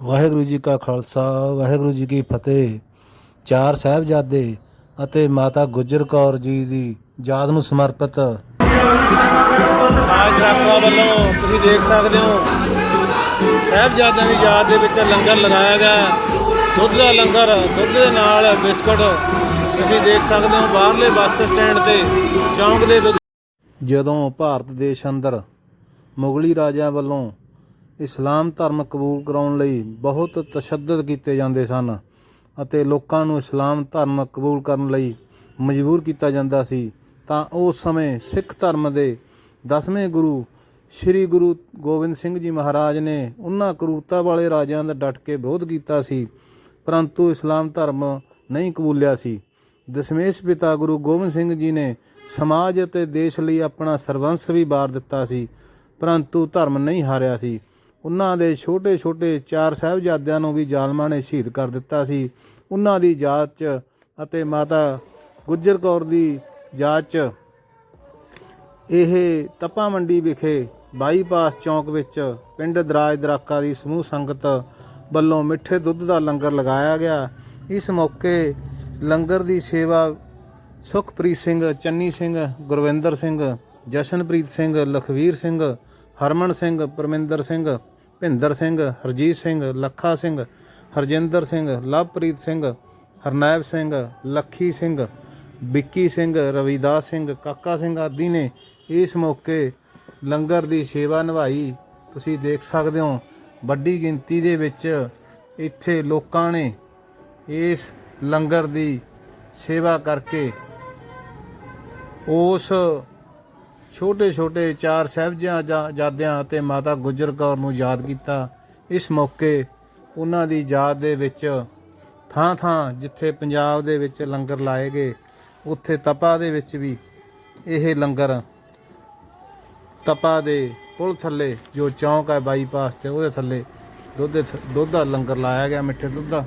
ਵਾਹਿਗੁਰੂ ਜੀ ਕਾ ਖਾਲਸਾ ਵਾਹਿਗੁਰੂ ਜੀ ਕੀ ਫਤਿਹ। ਚਾਰ ਸਾਹਿਬਜ਼ਾਦੇ ਅਤੇ ਮਾਤਾ ਗੁਜਰ ਕੌਰ ਜੀ ਦੀ ਯਾਦ ਨੂੰ ਸਮਰਪਿਤ। ਰਾਜ ਰਾਖਵਾ ਵੱਲੋਂ ਤੁਸੀਂ ਦੇਖ ਸਕਦੇ ਹੋ ਸਾਹਿਬਜ਼ਾਦਿਆਂ ਦੀ ਯਾਦ ਦੇ ਵਿੱਚ ਲੰਗਰ ਲਗਾਇਆ ਗਿਆ ਦੁੱਧ ਦਾ ਲੰਗਰ ਦੁੱਧ ਦੇ ਨਾਲ ਬਿਸਕੁਟ। ਤੁਸੀਂ ਦੇਖ ਸਕਦੇ ਹੋ ਬਾਹਰਲੇ ਬੱਸ ਸਟੈਂਡ ਤੇ ਚੌਂਕ ਦੇ ਜਦੋਂ ਭਾਰਤ ਦੇਸ਼ ਅੰਦਰ ਮੁਗਲੀ ਰਾਜਿਆਂ ਵੱਲੋਂ ਇਸਲਾਮ ਧਰਮ ਕਬੂਲ ਕਰਾਉਣ ਲਈ ਬਹੁਤ ਤਸ਼ੱਦਦ ਕੀਤੇ ਜਾਂਦੇ ਸਨ ਅਤੇ ਲੋਕਾਂ ਨੂੰ ਇਸਲਾਮ ਧਰਮ ਕਬੂਲ ਕਰਨ ਲਈ ਮਜਬੂਰ ਕੀਤਾ ਜਾਂਦਾ ਸੀ। ਤਾਂ ਉਸ ਸਮੇਂ ਸਿੱਖ ਧਰਮ ਦੇ ਦਸਵੇਂ ਗੁਰੂ ਸ੍ਰੀ ਗੁਰੂ ਗੋਬਿੰਦ ਸਿੰਘ ਜੀ ਮਹਾਰਾਜ ਨੇ ਉਹਨਾਂ ਕਰੂਰਤਾ ਵਾਲੇ ਰਾਜਿਆਂ ਦਾ ਡਟ ਕੇ ਵਿਰੋਧ ਕੀਤਾ ਸੀ, ਪਰੰਤੂ ਇਸਲਾਮ ਧਰਮ ਨਹੀਂ ਕਬੂਲਿਆ ਸੀ। ਦਸ਼ਮੇਸ਼ ਪਿਤਾ ਗੁਰੂ ਗੋਬਿੰਦ ਸਿੰਘ ਜੀ ਨੇ ਸਮਾਜ ਅਤੇ ਦੇਸ਼ ਲਈ ਆਪਣਾ ਸਰਵੰਸ ਵੀ ਵਾਰ ਦਿੱਤਾ ਸੀ, ਪਰੰਤੂ ਧਰਮ ਨਹੀਂ ਹਾਰਿਆ ਸੀ। ਉਹਨਾਂ ਦੇ ਛੋਟੇ-ਛੋਟੇ ਚਾਰ ਸਾਹਿਬਜ਼ਾਦਿਆਂ ਨੂੰ ਵੀ ਜ਼ਾਲਮਾਂ ਨੇ ਸ਼ਹੀਦ ਕਰ ਦਿੱਤਾ ਸੀ। ਉਹਨਾਂ ਦੀ ਯਾਦ 'ਚ ਅਤੇ ਮਾਤਾ ਗੁੱਜਰ ਕੌਰ ਦੀ ਯਾਦ 'ਚ ਇਹ ਤਪਾ ਮੰਡੀ ਵਿਖੇ ਬਾਈਪਾਸ ਚੌਂਕ ਵਿੱਚ ਪਿੰਡ ਦਰਾਜ ਦਰਾਕਾ ਦੀ ਸਮੂਹ ਸੰਗਤ ਵੱਲੋਂ ਮਿੱਠੇ ਦੁੱਧ ਦਾ ਲੰਗਰ ਲਗਾਇਆ ਗਿਆ। ਇਸ ਮੌਕੇ ਲੰਗਰ ਦੀ ਸੇਵਾ ਸੁਖਪ੍ਰੀਤ ਸਿੰਘ, ਚੰਨੀ ਸਿੰਘ, ਗੁਰਵਿੰਦਰ ਸਿੰਘ, ਜਸ਼ਨਪ੍ਰੀਤ ਸਿੰਘ, ਲਖਵੀਰ ਸਿੰਘ ਹਰਮਨ ਸਿੰਘ, ਪਰਮਿੰਦਰ ਸਿੰਘ, ਭਿੰਦਰ ਸਿੰਘ, ਹਰਜੀਤ ਸਿੰਘ, ਲੱਖਾ ਸਿੰਘ, ਹਰਜਿੰਦਰ ਸਿੰਘ, ਲਵਪ੍ਰੀਤ ਸਿੰਘ, ਹਰਨੈਬ ਸਿੰਘ, ਲੱਖੀ ਸਿੰਘ, ਵਿੱਕੀ ਸਿੰਘ, ਰਵਿਦਾਸ ਸਿੰਘ, ਕਾਕਾ ਸਿੰਘ ਆਦਿ ਨੇ ਇਸ ਮੌਕੇ ਲੰਗਰ ਦੀ ਸੇਵਾ ਨਿਭਾਈ। ਤੁਸੀਂ ਦੇਖ ਸਕਦੇ ਹੋ, ਵੱਡੀ ਗਿਣਤੀ ਦੇ ਵਿੱਚ ਇੱਥੇ ਲੋਕਾਂ ਨੇ ਇਸ ਲੰਗਰ ਦੀ ਸੇਵਾ ਕਰਕੇ ਉਸ ਛੋਟੇ ਛੋਟੇ ਚਾਰ ਸਾਹਿਬਜ਼ਾਦਿਆਂ ਅਤੇ ਮਾਤਾ ਗੁਜਰ ਕੌਰ ਨੂੰ ਯਾਦ ਕੀਤਾ। ਇਸ ਮੌਕੇ ਉਹਨਾਂ ਦੀ ਯਾਦ ਦੇ ਵਿੱਚ ਥਾਂ ਥਾਂ ਜਿੱਥੇ ਪੰਜਾਬ ਦੇ ਵਿੱਚ ਲੰਗਰ ਲਾਏ ਗਏ, ਉੱਥੇ ਤਪਾ ਦੇ ਵਿੱਚ ਵੀ ਇਹ ਲੰਗਰ ਤਪਾ ਦੇ ਪੁਲ ਥੱਲੇ ਜੋ ਚੌਂਕ ਹੈ ਬਾਈਪਾਸ ਤੇ ਉਹਦੇ ਥੱਲੇ ਦੁੱਧ ਥ- ਦੁੱਧ ਦਾ ਲੰਗਰ ਲਾਇਆ ਗਿਆ, ਮਿੱਠੇ ਦੁੱਧ ਦਾ।